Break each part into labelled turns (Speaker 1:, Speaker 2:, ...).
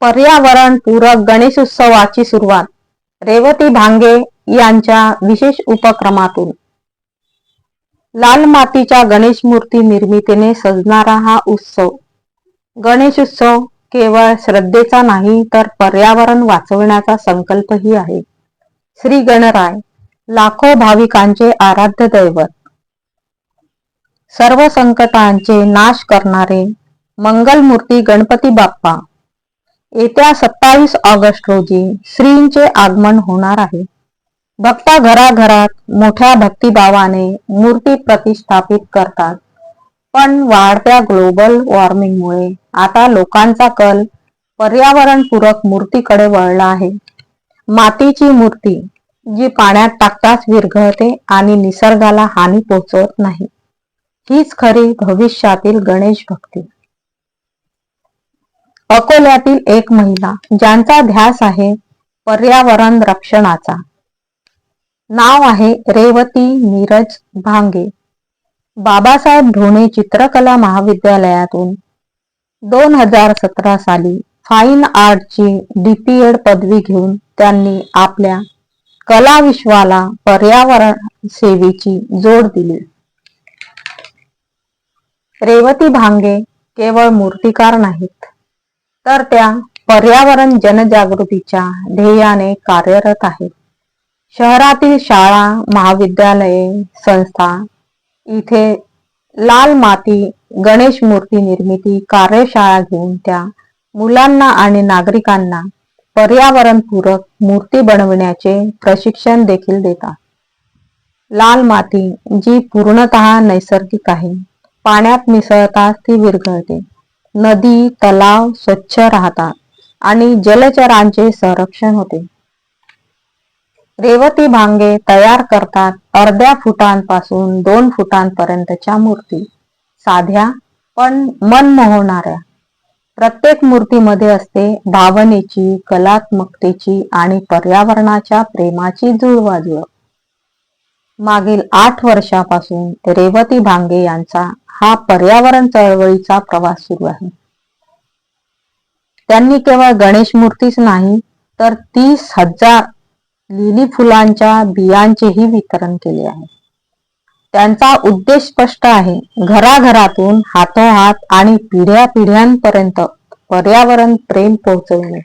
Speaker 1: पर्यावरण पूरक गणेशोत्सवाची सुरुवात. रेवती भांगे यांच्या विशेष उपक्रमातून. लाल मातीच्या गणेश मूर्ती निर्मितीने सजणारा हा उत्सव. गणेशोत्सव केवळ श्रद्धेचा नाही तर पर्यावरण वाचवण्याचा संकल्पही आहे. श्री गणराय लाखो भाविकांचे आराध्य दैवत. सर्व संकटांचे नाश करणारे मंगलमूर्ती गणपती बाप्पा. येत्या सत्तावीस ऑगस्ट रोजी श्रींचे आगमन होणार आहे. भक्ता घराघरात मोठ्या भक्तिभावाने मूर्ती प्रतिष्ठापित करतात. पण वाढत्या ग्लोबल वॉर्मिंगमुळे आता लोकांचा कल पर्यावरणपूरक मूर्तीकडे वळला आहे. मातीची मूर्ती जी पाण्यात टाकताच विरघळते आणि निसर्गाला हानी पोहोचवत नाही. हीच खरी भविष्यातील गणेश भक्ती. अकोल्यातील एक महिला ज्यांचा ध्यास आहे पर्यावरण रक्षणाचा. नाव आहे रेवती नीरज भांगे. बाबासाहेब ढोणे चित्रकला महाविद्यालयातून दोन हजार सतरा साली फाईन आर्टची डीपीएड पदवी घेऊन त्यांनी आपल्या कला विश्वाला पर्यावरण सेवेची जोड दिली. रेवती भांगे केवळ मूर्तिकार नाहीत तर त्या पर्यावरण जनजागृतीच्या ध्येयाने कार्यरत आहेत. शहरातील शाळा महाविद्यालये संस्था इथे लाल माती गणेश मूर्ती निर्मिती कार्यशाळा घेऊन त्या मुलांना आणि नागरिकांना पर्यावरणपूरक मूर्ती बनविण्याचे प्रशिक्षण देखील देतात. लाल माती जी पूर्णतः नैसर्गिक आहे पाण्यात मिसळताच ती विरघळते. नदी तलाव स्वच्छ राहतात आणि जलचरांचे संरक्षण होते. रेवती भांगे तयार करतात अर्ध्या फुटांपासून दोन फुटांपर्यंतच्या मूर्ती साध्या पण मन मोहणाऱ्या प्रत्येक मूर्तीमध्ये असते भावनेची कलात्मकतेची आणि पर्यावरणाच्या प्रेमाची जुळवाजुळव. मागील आठ वर्षापासून रेवती भांगे यांचा हा पर्यावरण चळवळीचा प्रवास सुरू आहे. त्यांनी केवळ गणेश मूर्तीच नाही तर तीस हजार लिली फुलांच्या बियांचेही वितरण केले आहे. त्यांचा उद्देश स्पष्ट आहे. घराघरातून हातोहात आणि पिढ्या पिढ्यांपर्यंत पर्यावरण प्रेम पोहोचवणे.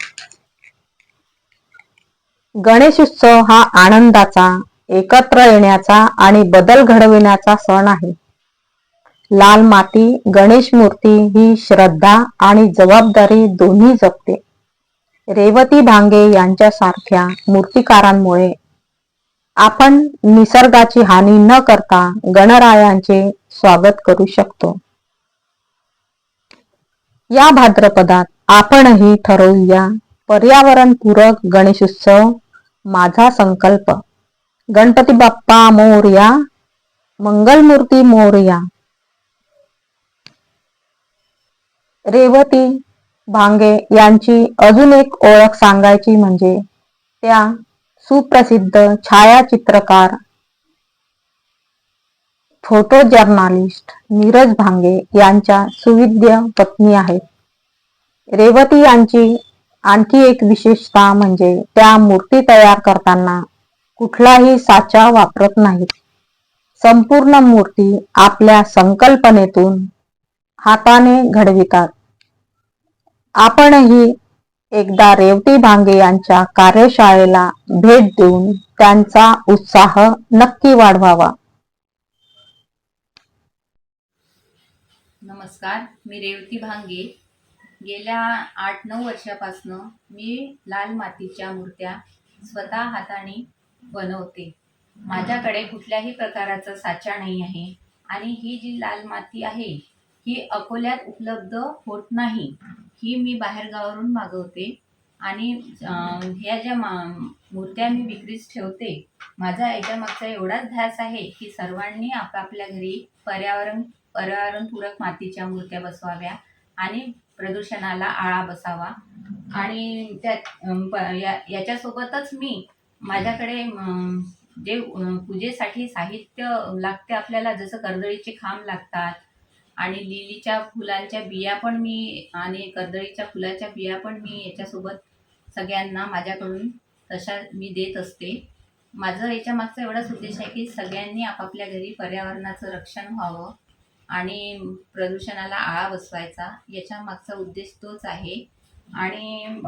Speaker 1: गणेश उत्सव हा आनंदाचा एकत्र येण्याचा आणि बदल घडविण्याचा सण आहे. लाल माती गणेश मूर्ती ही श्रद्धा आणि जबाबदारी दोन्ही जपते. रेवती भांगे यांच्यासारख्या मूर्तिकारांमुळे आपण निसर्गाची हानी न करता गणरायांचे स्वागत करू शकतो. या भाद्रपदात आपणही ठरवूया पर्यावरणपूरक गणेशोत्सव माझा संकल्प. गणपती बाप्पा मोर्या मंगलमूर्ती मोर्या. रेवती भांगे यांची अजून एक ओळख सांगायची म्हणजे त्या सुप्रसिद्ध छायाचित्रकार फोटो जर्नालिस्ट नीरज भांगे यांच्या सुविद्य पत्नी आहेत. रेवती यांची आणखी एक विशेषता म्हणजे त्या मूर्ती तयार करताना कुठलाही साचा वापरत नाहीत. संपूर्ण मूर्ती आपल्या संकल्पनेतून हाताने घडवितात. आपणही एकदा रेवती भांगे यांच्या कार्यशाळेला भेट देऊन त्यांचा उत्साह नक्की वाढवावा.
Speaker 2: नमस्कार मी रेवती भांगे. गेल्या आठ नऊ वर्षापासनं मी लाल मातीच्या मूर्त्या स्वतः हाताने बनवते. माझ्याकडे कुठल्याही प्रकाराचा साचा नाही आहे आणि ही जी लाल माती आहे ही अकोल्यात उपलब्ध होत नाही. ही मी बाहेरगावावरून मागवते. आणि ह्या ज्या मा मूर्त्या मी विक्रीस ठेवते माझा याच्यामागचा एवढाच ध्यास आहे की सर्वांनी आपापल्या घरी पर्यावरण पर्यावरणपूरक मातीच्या मूर्त्या बसवाव्या आणि प्रदूषणाला आळा बसावा. आणि त्या या याच्यासोबतच मी माझ्याकडे जे पूजेसाठी साहित्य लागते आपल्याला जसं कर्दळीचे खांब लागतात आणि लिलीच्या फुलांच्या बिया पण मी आणि कर्दळीच्या फुलाच्या बिया पण मी याच्यासोबत सगळ्यांना माझ्याकडून तशा मी देत असते. माझं याच्या मागचा एवढाच उद्देश आहे की सगळ्यांनी आपापल्या घरी पर्यावरणाचं रक्षण व्हावं आणि प्रदूषणाला आळा बसवायचा. याच्या मागचा उद्देश तोच आहे. आणि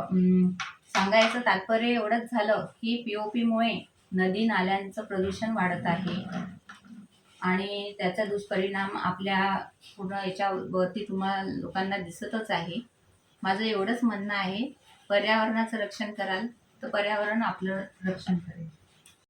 Speaker 2: सांगायचं तात्पर्य एवढंच झालं की पी ओ पीमुळे नदी नाल्यांचं प्रदूषण वाढत आहे. आणि त्याचा दुष्परिणाम आपल्या पूर्ण याच्यावरती तुम्हाला लोकांना दिसतच आहे. माझं एवढंच म्हणणं आहे पर्यावरणाचं रक्षण कराल तर पर्यावरण आपलं रक्षण करेल.